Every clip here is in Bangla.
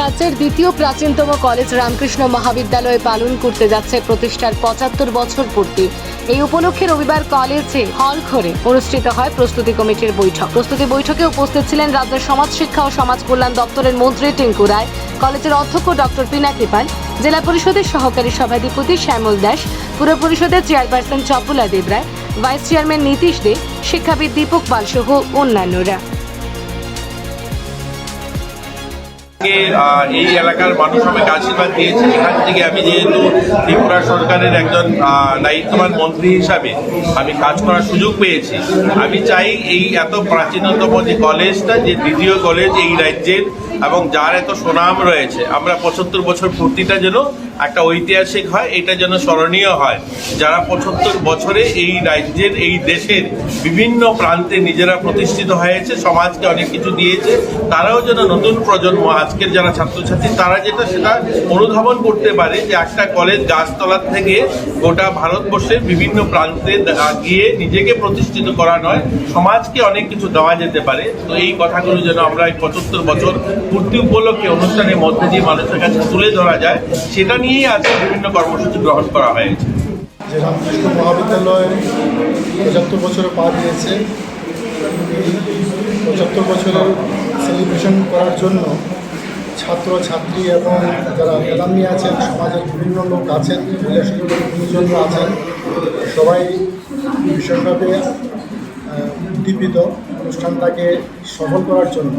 রাজ্যের দ্বিতীয় প্রাচীনতম কলেজ রামকৃষ্ণ মহাবিদ্যালয়ে পালন করতে যাচ্ছে প্রতিষ্ঠার পঁচাত্তর বছর পূর্তি। এই উপলক্ষে রবিবার কলেজে হল ঘরে অনুষ্ঠিত হয় প্রস্তুতি কমিটির বৈঠক। প্রস্তুতি বৈঠকে উপস্থিত ছিলেন রাজ্যের সমাজ শিক্ষা ও সমাজ কল্যাণ দপ্তরের মন্ত্রী টিঙ্কু রায়, কলেজের অধ্যক্ষ ডক্টর পিনাকি পাল জেলা পরিষদের সহকারী সভাধিপতি শ্যামল দাস, পুর পরিষদের chairperson Chapala Debroy, vice chairman Nitish De, শিক্ষাবিদ দীপক পাল সহ অন্যান্যরা। এই এলাকার মানুষ আমাকে আশীর্বাদ দিয়েছে। এখান থেকে আমি যেহেতু ত্রিপুরা সরকারের একজন দায়িত্ববান মন্ত্রী হিসাবে আমি কাজ করার সুযোগ পেয়েছি। আমি চাই এই এত প্রাচীনতম যে কলেজটা, যে দ্বিতীয় কলেজ এই রাজ্যের এবং যার এত সুনাম রয়েছে, আমরা পঁচাত্তর বছর পূর্তিটা যেন একটা ঐতিহাসিক হয়, এটা যেন স্মরণীয় হয়। যারা পঁচাত্তর বছরে এই রাজ্যের, এই দেশের বিভিন্ন প্রান্তে নিজেরা প্রতিষ্ঠিত হয়েছে, সমাজকে অনেক কিছু দিয়েছে, তারাও যেন নতুন প্রজন্ম, আজকের যারা ছাত্রছাত্রী, তারা যেটা সেটা অনুধাবন করতে পারে যে একটা কলেজ গাছতলার থেকে গোটা ভারতবর্ষের বিভিন্ন প্রান্তে গিয়ে নিজেকে প্রতিষ্ঠিত করা নয়, সমাজকে অনেক কিছু দেওয়া যেতে পারে। তো এই কথাগুলো যেন আমরা এই পঁচাত্তর বছর পূর্তি উপলক্ষে অনুষ্ঠানের মধ্যে দিয়ে মানুষের কাছে তুলে ধরা যায়, সেটা নিয়েই আজকে বিভিন্ন কর্মসূচি গ্রহণ করা হয়েছে। যে রামকৃষ্ণ মহাবিদ্যালয় পঁচাত্তর বছরে পা দিয়েছে। পঁচাত্তর বছরের সেলিব্রেশন করার জন্য ছাত্র, ছাত্রী এবং যারা মেধামী আছেন, সমাজের বিভিন্ন লোক আছেন রিলেশনের গুরুজন আছেন, সবাই বিশেষভাবে উদ্দীপিত অনুষ্ঠানটাকে সফল করার জন্য।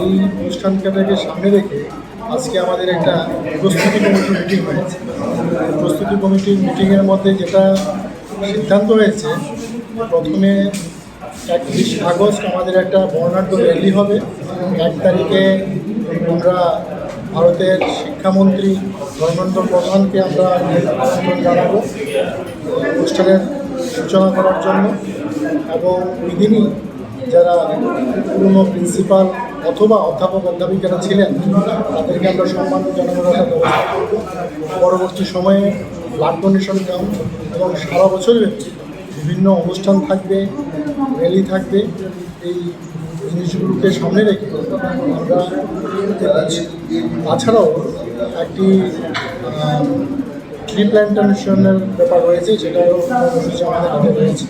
এই অনুষ্ঠানটাকে সামনে রেখে আজকে আমাদের একটা প্রস্তুতি কমিটির মিটিং হয়েছে। প্রস্তুতি কমিটির মিটিংয়ের মধ্যে যেটা সিদ্ধান্ত হয়েছে, প্রথমে একত্রিশ আগস্ট আমাদের একটা বর্ণাঢ্য র্যালি হবে। এক তারিখে আমরা ভারতের শিক্ষামন্ত্রী ধর্মেন্দ্র প্রধানকে আমরা আমন্ত্রণ জানাব, অনুষ্ঠানের সূচনা করার জন্য। এবং দিনই যারা পুরনো প্রিন্সিপাল অথবা অধ্যাপক অধ্যাপিকারা ছিলেন, তাদেরকে আমরা সম্মান একটা ব্যবস্থা করব। পরবর্তী সময়ে ব্লাড ডোনেশন ক্যাম্প এবং সারা বছর বিভিন্ন অনুষ্ঠান থাকবে, র্যালি থাকবে। এই জিনিসগুলোকে সামনে রেখে আমরা তাছাড়াও একটি ট্রি প্ল্যান্টেশনের ব্যাপার রয়েছে সেটাও আমাদের হাতে রয়েছে।